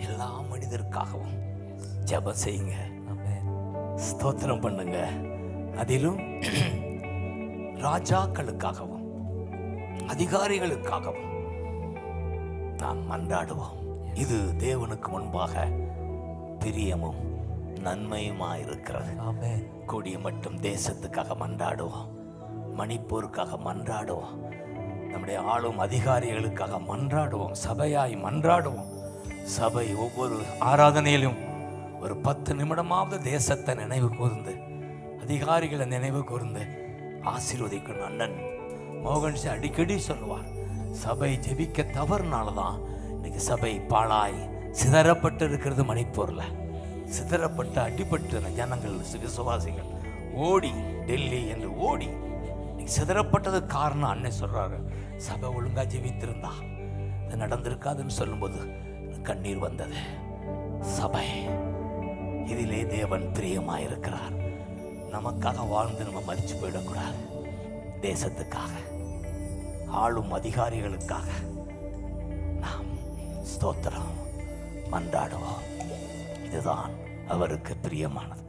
எல்லா மனிதருக்காகவும் ஜெபம் செய்யுங்க. ஸ்தோத்திரம் பண்ணுங்க. அதிலும் ராஜாக்களுக்காகவும் அதிகாரிகளுக்காகவும் நாம் மன்றாடுவோம். இது தேவனுக்கு முன்பாக பிரியமும் நன்மையுமாயிருக்கிறது ஆமென். கொடிய மட்டும் தேசத்துக்காக மன்றாடுவோம். மணிப்பூருக்காக மன்றாடுவோம். நம்முடைய ஆளும் அதிகாரிகளுக்காக மன்றாடுவோம். சபையாய் மன்றாடுவோம். சபை ஒவ்வொரு ஆராதனையிலும் ஒரு பத்து நிமிடமாவது தேசத்தை நினைவு கூர்ந்து அதிகாரிகளை நினைவு கூர்ந்து ஆசீர்வதிக்கணும் அண்ணன் மோகன்சி அடிக்கடி சொல்லுவார் சபை ஜெபிக்க தவறுனால தான் இன்னைக்கு சபை பாழாய் சிதறப்பட்டு இருக்கிறது மணிப்பூரில். சிதறப்பட்டு அடிபட்டு ஜனங்கள் விசுவாசிகள் ஓடி டெல்லி என்று ஓடி இன்னைக்கு சிதறப்பட்டது காரணம் அண்ணன் சொல்கிறாரு சபை ஒழுங்காக ஜெபித்திருந்தா இது நடந்திருக்காதுன்னு சொல்லும்போது கண்ணீர் வந்தது. சபை இதிலே தேவன் பிரியமாயிருக்கிறார். நமக்காக வாழ்ந்து நம்ம மறித்து போயிடக்கூடாது. தேசத்துக்காக ஆளும் அதிகாரிகளுக்காக நாம் ஸ்தோத்திரம் மன்றாடுவோம். இதுதான் அவருக்கு பிரியமானது.